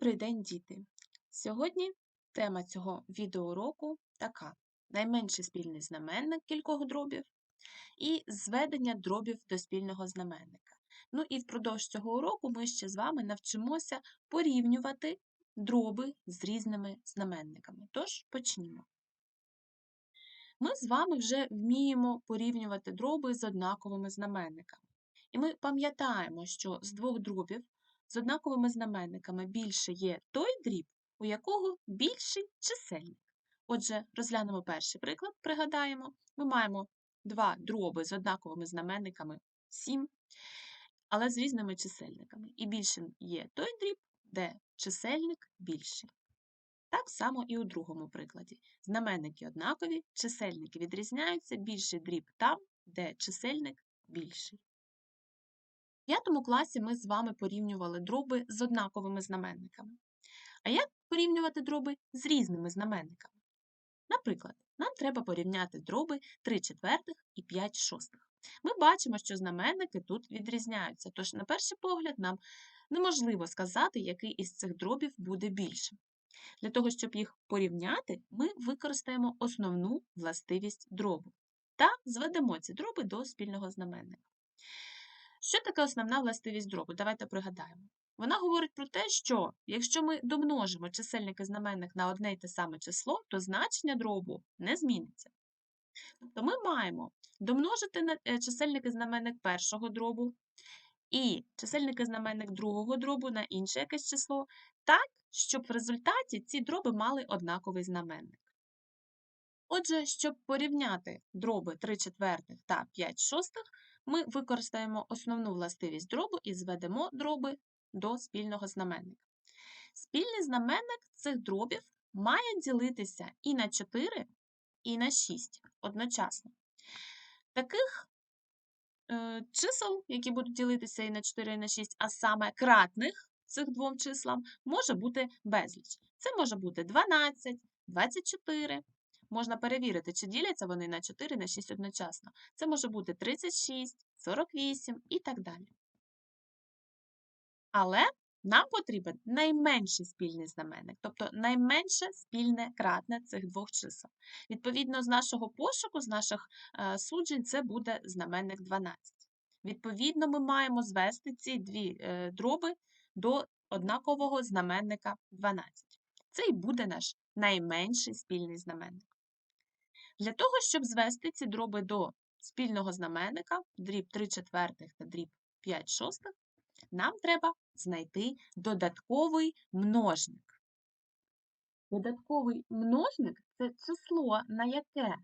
Добрий день, діти! Сьогодні тема цього відеоуроку така: найменший спільний знаменник кількох дробів і зведення дробів до спільного знаменника. Ну і впродовж цього уроку ми ще з вами навчимося порівнювати дроби з різними знаменниками. Тож почнімо. Ми з вами вже вміємо порівнювати дроби з однаковими знаменниками. І ми пам'ятаємо, що з двох дробів з однаковими знаменниками більше є той дріб, у якого більший чисельник. Отже, розглянемо перший приклад, пригадаємо, ми маємо два дроби з однаковими знаменниками 7, але з різними чисельниками. І більшим є той дріб, де чисельник більший. Так само і у другому прикладі. Знаменники однакові, чисельники відрізняються, більший дріб там, де чисельник більший. П'ятому класі ми з вами порівнювали дроби з однаковими знаменниками. А як порівнювати дроби з різними знаменниками? Наприклад, нам треба порівняти дроби 3 четвертих і 5 шостих. Ми бачимо, що знаменники тут відрізняються, тож, на перший погляд, нам неможливо сказати, який із цих дробів буде більшим. Для того, щоб їх порівняти, ми використаємо основну властивість дробу та зведемо ці дроби до спільного знаменника. Що таке основна властивість дробу? Давайте пригадаємо. Вона говорить про те, що якщо ми домножимо чисельник і знаменник на одне й те саме число, то значення дробу не зміниться. Тобто ми маємо домножити е, знаменник першого дробу і чисельник і знаменник другого дробу на інше якесь число, так, щоб в результаті ці дроби мали однаковий знаменник. Отже, щоб порівняти дроби 3 четвертих та 5 шостих, ми використаємо основну властивість дробу і зведемо дроби до спільного знаменника. Спільний знаменник цих дробів має ділитися і на 4, і на 6 одночасно. Таких е, чисел, які будуть ділитися і на 4, і на 6, а саме кратних цих двом числам, може бути безліч. Це може бути 12, 24, Можна перевірити, чи діляться вони на 4 на 6 одночасно. Це може бути 36, 48 і так далі. Але нам потрібен найменший спільний знаменник, тобто найменше спільне кратне цих двох чисел. Відповідно, з нашого пошуку, з наших е, суджень, це буде знаменник 12. Відповідно, ми маємо звести ці дві е, дроби до однакового знаменника 12. Це і буде наш найменший спільний знаменник. Для того, щоб звести ці дроби до спільного знаменника, дріб 3 четвертих та дріб 5 шостих, нам треба знайти додатковий множник. Додатковий множник це число, на яке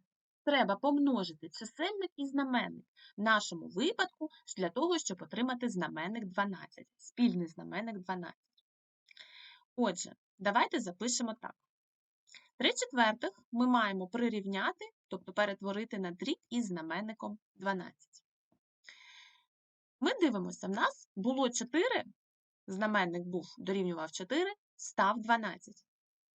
треба помножити чисельник і знаменник. В нашому випадку для того, щоб отримати знаменник 12, спільний знаменник 12. Отже, давайте запишемо так. 3 четвертих ми маємо прирівняти, тобто перетворити на дріб із знаменником 12. Ми дивимося, в нас було 4, знаменник був, дорівнював 4, став 12.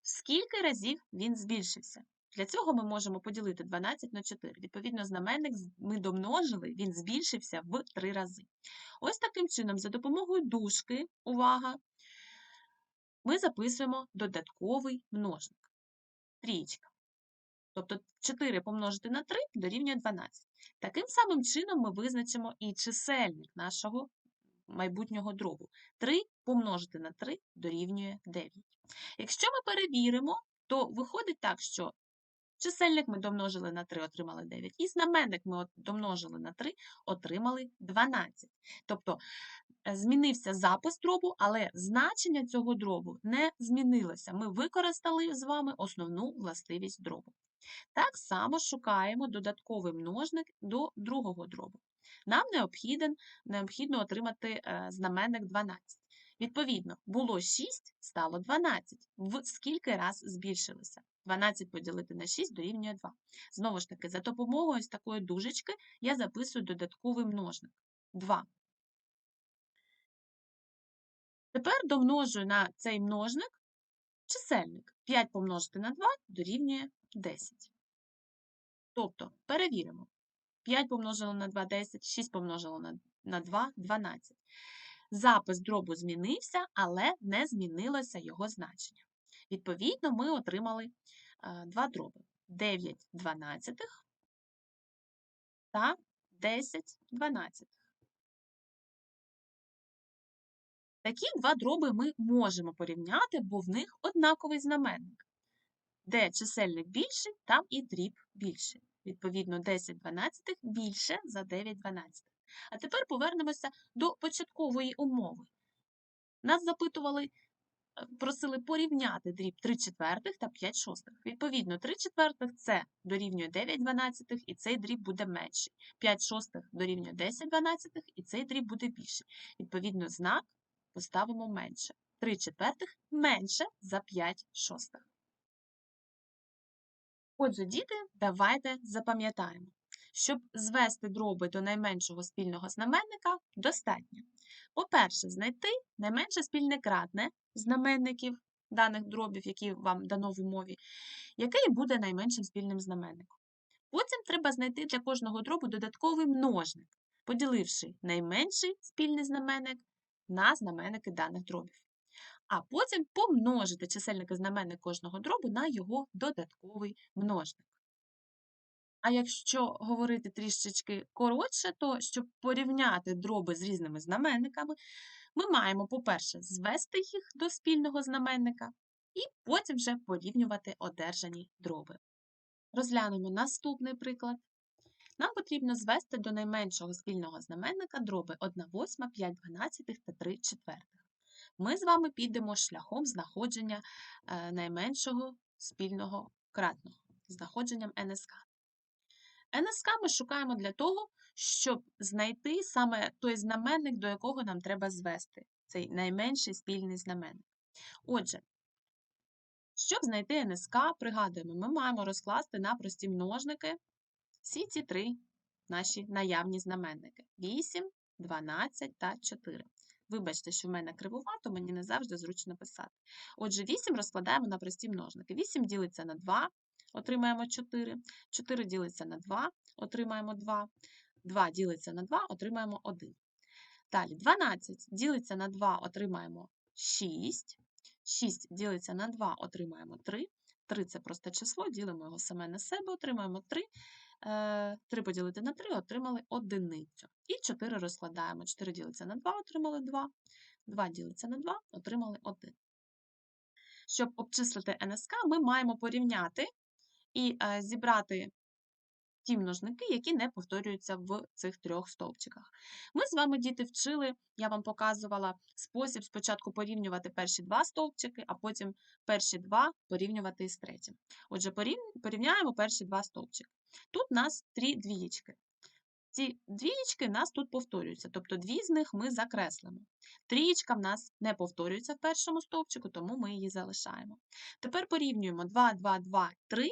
Скільки разів він збільшився? Для цього ми можемо поділити 12 на 4. Відповідно, знаменник ми домножили, він збільшився в 3 рази. Ось таким чином, за допомогою дужки, увага, ми записуємо додатковий множник трієчка. Тобто 4 помножити на 3 дорівнює 12. Таким самим чином ми визначимо і чисельник нашого майбутнього дробу. 3 помножити на 3 дорівнює 9. Якщо ми перевіримо, то виходить так, що чисельник ми домножили на 3, отримали 9, і знаменник ми домножили на 3, отримали 12. Тобто змінився запис дробу, але значення цього дробу не змінилося. Ми використали з вами основну властивість дробу. Так само шукаємо додатковий множник до другого дробу. Нам необхідно, необхідно отримати е, знаменник 12. Відповідно, було 6, стало 12. В скільки раз збільшилося? 12 поділити на 6 дорівнює 2. Знову ж таки, за допомогою ось такої дужечки я записую додатковий множник 2. Тепер домножую на цей множник чисельник. 5 помножити на 2 дорівнює 10. Тобто, перевіримо. 5 помножили на 2 10, 6 помножили на 2 12. Запис дробу змінився, але не змінилося його значення. Відповідно, ми отримали е, два дроби: 9 дванадцятих та 10 дванадцятих. Такі два дроби ми можемо порівняти, бо в них однаковий знаменник. Де чисельник більший, там і дріб більший. Відповідно, 10 дванадцятих більше за 9 дванадцятих. А тепер повернемося до початкової умови. Нас запитували, е, просили порівняти дріб 3 четвертих та 5 шостих. Відповідно, 3 четвертих це дорівнює 9 дванадцятих, і цей дріб буде менший. 5 шостих дорівнює 10 дванадцятих, і цей дріб буде більший. Відповідно, знак поставимо менше. 3 четвертих менше за 5 шостих. Отже, діти, давайте запам'ятаємо. Щоб звести дроби до найменшого спільного знаменника, достатньо. По-перше, знайти найменше спільне кратне знаменників даних дробів, які вам дано в умові, який буде найменшим спільним знаменником. Потім треба знайти для кожного дробу додатковий множник, поділивши найменший спільний знаменник на знаменники даних дробів. А потім помножити чисельник і знаменник кожного дробу на його додатковий множник. А якщо говорити трішечки коротше, то щоб порівняти дроби з різними знаменниками, ми маємо, по-перше, звести їх до спільного знаменника, і потім вже порівнювати одержані дроби. Розглянемо наступний приклад. Нам потрібно звести до найменшого спільного знаменника дроби 1 восьма, 5 дванадцятих та 3 четвертих. Ми з вами підемо шляхом знаходження е, найменшого спільного кратного, знаходженням НСК. НСК ми шукаємо для того, щоб знайти саме той знаменник, до якого нам треба звести, цей найменший спільний знаменник. Отже, щоб знайти НСК, пригадуємо, ми маємо розкласти на прості множники всі ці три наші наявні знаменники: 8, 12 та 4. Вибачте, що в мене кривувато, мені не завжди зручно писати. Отже, 8 розкладаємо на прості множники. 8 ділиться на 2, отримаємо 4. 4 ділиться на 2, отримаємо 2. 2 ділиться на 2, отримаємо 1. Далі 12 ділиться на 2, отримаємо 6. 6 ділиться на 2, отримаємо 3. 3 це просте число, ділимо його саме на себе, отримаємо 3. 3 поділити на 3, отримали одиницю. І 4 розкладаємо. 4 ділиться на 2, отримали 2. 2 ділиться на 2, отримали 1. Щоб обчислити НСК, ми маємо порівняти і е, зібрати ті множники, які не повторюються в цих трьох стовпчиках. Ми з вами, діти, вчили, я вам показувала спосіб спочатку порівнювати перші два стовпчики, а потім перші два порівнювати із третім. Отже, порівняємо перші два стовпчики. Тут у нас три двієчки. Ці двієчки в нас тут повторюються, тобто дві з них ми закреслимо. Трієчка в нас не повторюється в першому стовпчику, тому ми її залишаємо. Тепер порівнюємо 2, 2, 2, 3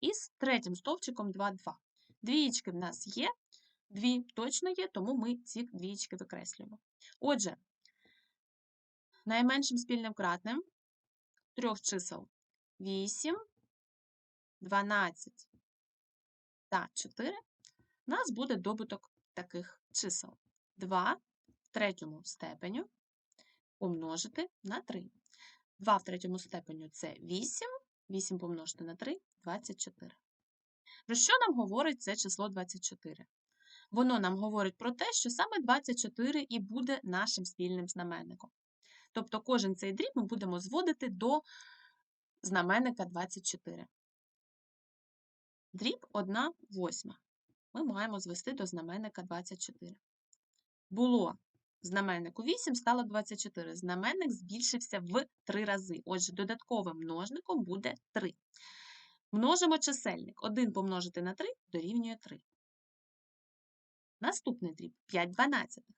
із третім стовпчиком 2, 2. Двієчки в нас є, дві точно є, тому ми ці двієчки викреслюємо. Отже, найменшим спільним кратним трьох чисел 8, 12 та 4 у нас буде добуток таких чисел. 2 в третьому степеню помножити на 3. 2 в третьому степеню це 8, 8 помножити на 3 24. Про що нам говорить це число 24? Воно нам говорить про те, що саме 24 і буде нашим спільним знаменником. Тобто кожен цей дріб ми будемо зводити до знаменника 24. Дріб 1 восьма. Ми маємо звести до знаменника 24. Було знаменнику 8, стало 24. Знаменник збільшився в 3 рази. Отже, додатковим множником буде 3. Множимо чисельник. 1 помножити на 3 дорівнює 3. Наступний дріб 5 дванадцятих.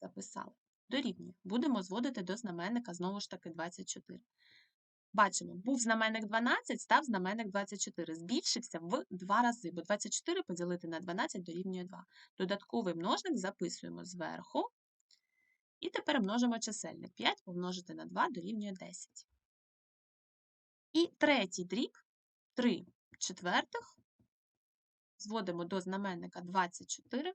Записали. Дорівнює. Будемо зводити до знаменника знову ж таки 24. Бачимо, був знаменник 12, став знаменник 24. Збільшився в 2 рази, бо 24 поділити на 12 дорівнює 2. Додатковий множник записуємо зверху. І тепер множимо чисельник. 5 помножити на 2 дорівнює 10. І третій дріб 3 четвертих. Зводимо до знаменника 24.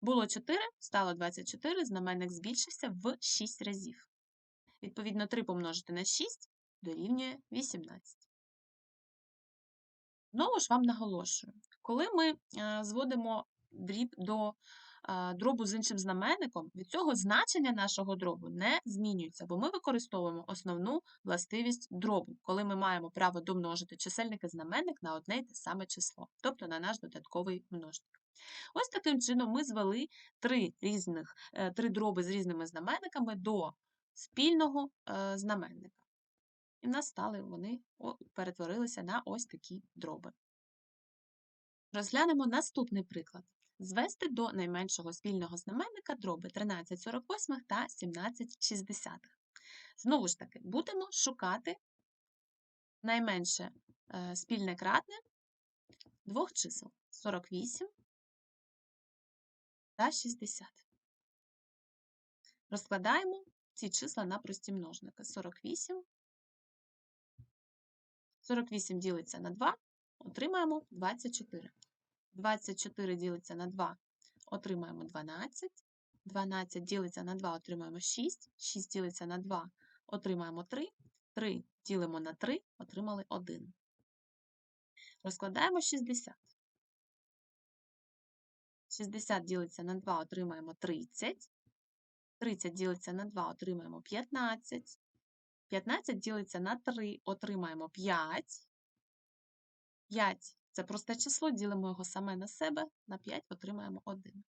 Було 4, стало 24, знаменник збільшився в 6 разів. Відповідно, 3 помножити на 6 дорівнює 18. Знову ж вам наголошую, коли ми е, зводимо дріб до дробу з іншим знаменником, від цього значення нашого дробу не змінюється, бо ми використовуємо основну властивість дробу, коли ми маємо право домножити чисельник і знаменник на одне й те саме число, тобто на наш додатковий множник. Ось таким чином ми звели три різних, е, три дроби з різними знаменниками до спільного е, знаменника. І в нас стали вони перетворилися на ось такі дроби. Розглянемо наступний приклад. Звести до найменшого спільного знаменника дроби 1348 та 1760. Знову ж таки, будемо шукати найменше е, спільне кратне двох чисел 48 та 60. Розкладаємо ці числа на прості множники. 48. 48 ділиться на 2, отримаємо 24. 24 ділиться на 2, отримаємо 12. 12 ділиться на 2, отримаємо 6. 6 ділиться на 2, отримаємо 3. 3 ділимо на 3, отримали 1. Розкладаємо 60. 60 ділиться на 2, отримаємо 30. 30 ділиться на 2, отримаємо 15. 15 ділиться на 3, отримаємо 5. 5 це просте число, ділимо його саме на себе, на 5 отримаємо 1.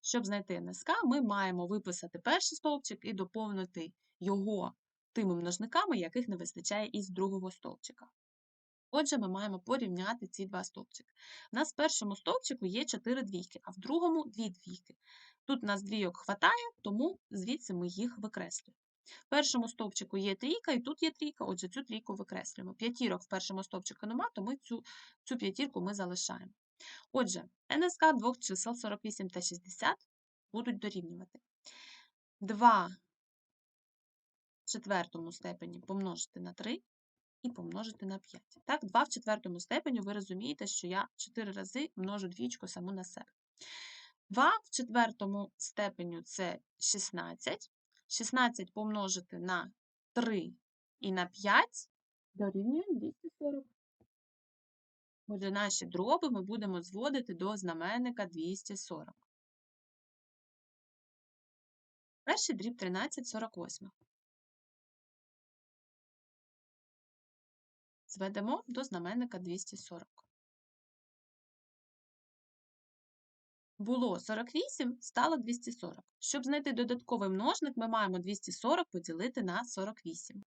Щоб знайти НСК, ми маємо виписати перший стовпчик і доповнити його тими множниками, яких не вистачає із другого стовпчика. Отже, ми маємо порівняти ці два стовпчики. У нас в першому стовпчику є 4 двійки, а в другому 2 двійки. Тут у нас двійок хватає, тому звідси ми їх викреслюємо. В першому стовпчику є трійка, і тут є трійка, отже, цю трійку викреслюємо. П'ятірок в першому стовпчику нема, тому цю, цю п'ятірку ми залишаємо. Отже, НСК двох чисел 48 та 60 будуть дорівнювати. 2 в четвертому степені помножити на 3 і помножити на 5. Так, 2 в четвертому степені ви розумієте, що я 4 рази множу двічку саму на себе. 2 в четвертому степеню це 16. 16 помножити на 3 і на 5 дорівнює 240. Отже, наші дроби ми будемо зводити до знаменника 240. Перший дріб 1348. Зведемо до знаменника 240. Було 48, стало 240. Щоб знайти додатковий множник, ми маємо 240 поділити на 48.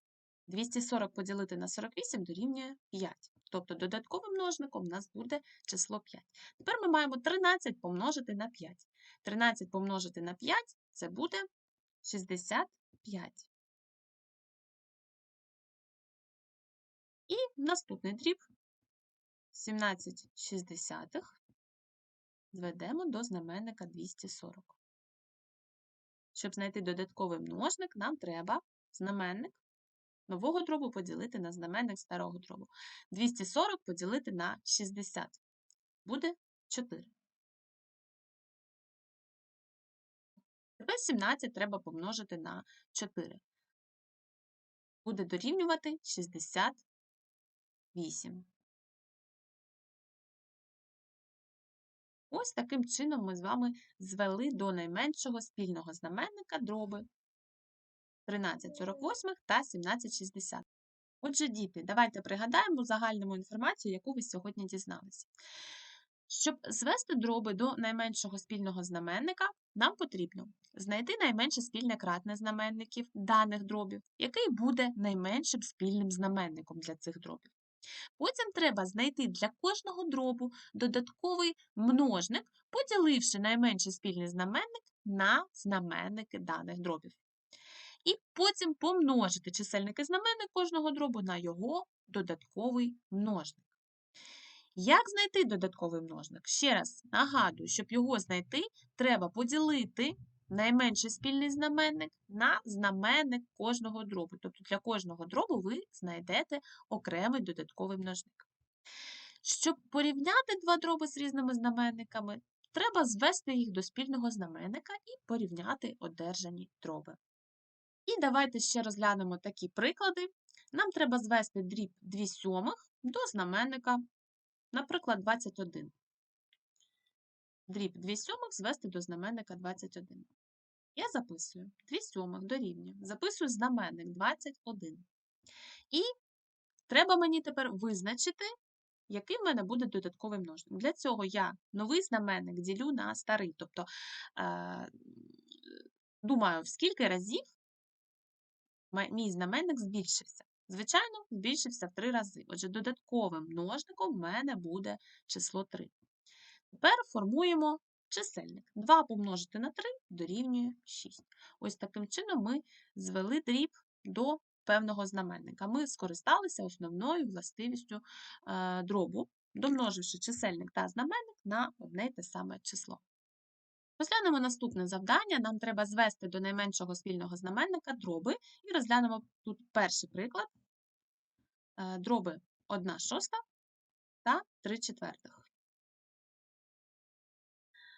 240 поділити на 48 дорівнює 5. Тобто додатковим множником у нас буде число 5. Тепер ми маємо 13 помножити на 5. 13 помножити на 5 це буде 65. І наступний дріб 17 шістдесятих зведемо до знаменника 240. Щоб знайти додатковий множник, нам треба знаменник нового дробу поділити на знаменник старого дробу. 240 поділити на 60. Буде 4. Тепер 17 треба помножити на 4. Буде дорівнювати 68. Ось таким чином ми з вами звели до найменшого спільного знаменника дроби 1348 та 1760. Отже, діти, давайте пригадаємо загальному інформацію, яку ви сьогодні дізналися. Щоб звести дроби до найменшого спільного знаменника, нам потрібно знайти найменше спільне кратне знаменників даних дробів, який буде найменшим спільним знаменником для цих дробів. Потім треба знайти для кожного дробу додатковий множник, поділивши найменший спільний знаменник на знаменники даних дробів. І потім помножити чисельники знаменник кожного дробу на його додатковий множник. Як знайти додатковий множник? Ще раз нагадую, щоб його знайти, треба поділити найменший спільний знаменник на знаменник кожного дробу. Тобто для кожного дробу ви знайдете окремий додатковий множник. Щоб порівняти два дроби з різними знаменниками, треба звести їх до спільного знаменника і порівняти одержані дроби. І давайте ще розглянемо такі приклади. Нам треба звести дріб 2 сьомих до знаменника, наприклад, 21. Дріб 2 сьомих звести до знаменника 21. Я записую 2 сьомих дорівнює. Записую знаменник 21. І треба мені тепер визначити, який в мене буде додатковий множник. Для цього я новий знаменник ділю на старий. Тобто, е, думаю, в скільки разів мій знаменник збільшився. Звичайно, збільшився в 3 рази. Отже, додатковим множником в мене буде число 3. Тепер формуємо чисельник. 2 помножити на 3 дорівнює 6. Ось таким чином ми звели дріб до певного знаменника. Ми скористалися основною властивістю е, дробу, домноживши чисельник та знаменник на одне й те саме число. Розглянемо наступне завдання. Нам треба звести до найменшого спільного знаменника дроби і розглянемо тут перший приклад е, дроби 1 шоста та 3 четвертих.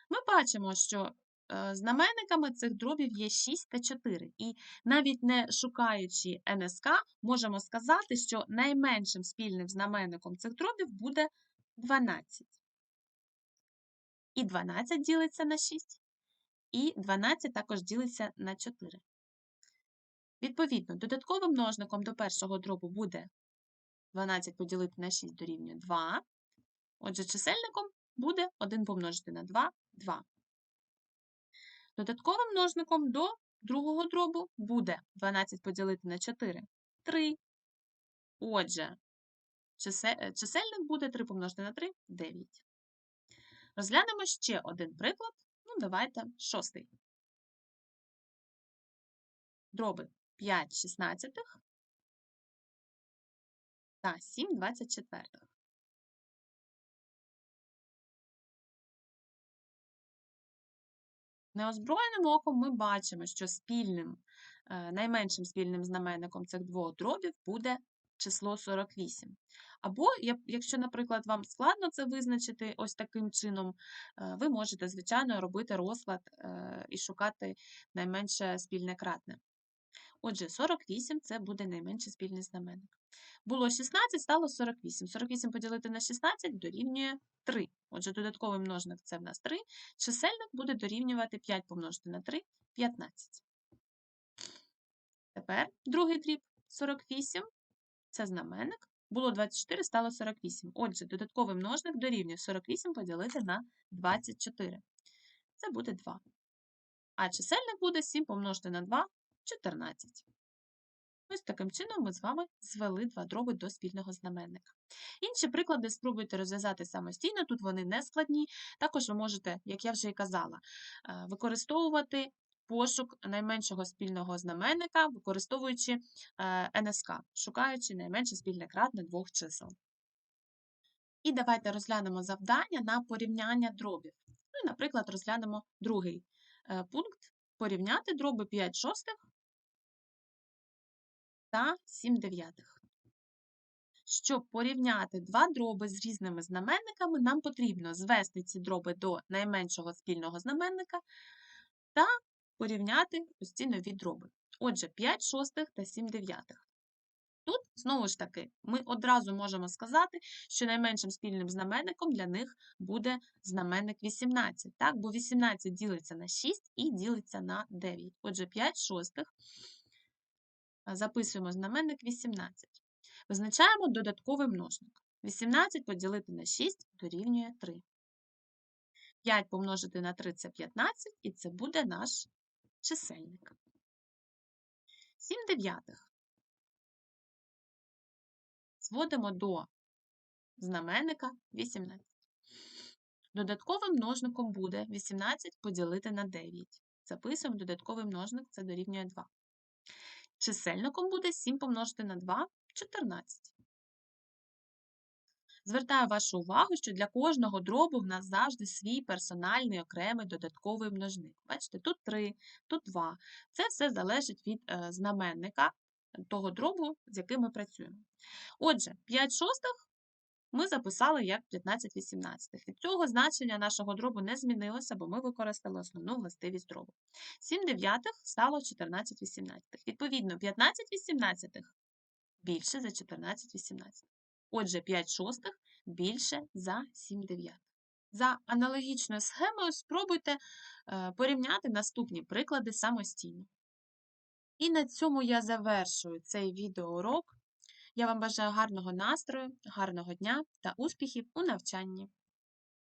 Ми бачимо, що е, знаменниками цих дробів є 6 та 4. І навіть не шукаючи НСК, можемо сказати, що найменшим спільним знаменником цих дробів буде 12. І 12 ділиться на 6, і 12 також ділиться на 4. Відповідно, додатковим множником до першого дробу буде 12 поділити на 6 дорівнює 2. Отже, чисельником буде 1 помножити на 2 2. Додатковим множником до другого дробу буде 12 поділити на 4 3. Отже, е, чисельник буде 3 помножити на 3 9. Розглянемо ще один приклад. Ну, давайте шостий. Дроби 5 шістнадцятих та 7 24. Неозброєним оком ми бачимо, що спільним, е, найменшим спільним знаменником цих двох дробів буде число 48. Або, якщо, наприклад, вам складно це визначити ось таким чином, е, ви можете, звичайно, робити розклад е, і шукати найменше спільне кратне. Отже, 48 це буде найменший спільний знаменник. Було 16, стало 48. 48 поділити на 16 дорівнює 3. Отже, додатковий множник це в нас 3. Чисельник буде дорівнювати 5 помножити на 3 15. Тепер другий дріб 48 це знаменник. Було 24, стало 48. Отже, додатковий множник дорівнює 48 поділити на 24. Це буде 2. А чисельник буде 7 помножити на 2 14. Ось таким чином ми з вами звели два дроби до спільного знаменника. Інші приклади спробуйте розв'язати самостійно, тут вони не складні. Також ви можете, як я вже і казала, е, використовувати пошук найменшого спільного знаменника, використовуючи е, НСК, шукаючи найменше спільне кратне двох чисел. І давайте розглянемо завдання на порівняння дробів. Ну наприклад, розглянемо другий е, пункт порівняти дроби 5 шостих та 7 дев'ятих. Щоб порівняти два дроби з різними знаменниками, нам потрібно звести ці дроби до найменшого спільного знаменника та порівняти ось ці нові дроби. Отже, 5 шостих та 7 дев'ятих. Тут, знову ж таки, ми одразу можемо сказати, що найменшим спільним знаменником для них буде знаменник 18, так? бо 18 ділиться на 6 і ділиться на 9. Отже, 5 шостих записуємо знаменник 18. Визначаємо додатковий множник. 18 поділити на 6 дорівнює 3. 5 помножити на 3 це 15, і це буде наш чисельник. 7 дев'ятих. Зводимо до знаменника 18. Додатковим множником буде 18 поділити на 9. Записуємо додатковий множник, це дорівнює 2. Чисельником буде 7 помножити на 2 14. Звертаю вашу увагу, що для кожного дробу в нас завжди свій персональний окремий додатковий множник. Бачите, тут 3, тут 2. Це все залежить від е, знаменника того дробу, з яким ми працюємо. Отже, 5 шостих ми записали як 15 18. Від цього значення нашого дробу не змінилося, бо ми використали основну властивість дробу. 7 дев'ятих стало 14 18. Відповідно, 15 18 більше за 14 18. Отже, 5 шостих більше за 7 дев'ятих. За аналогічною схемою спробуйте е, порівняти наступні приклади самостійно. І на цьому я завершую цей відеоурок. Я вам бажаю гарного настрою, гарного дня та успіхів у навчанні.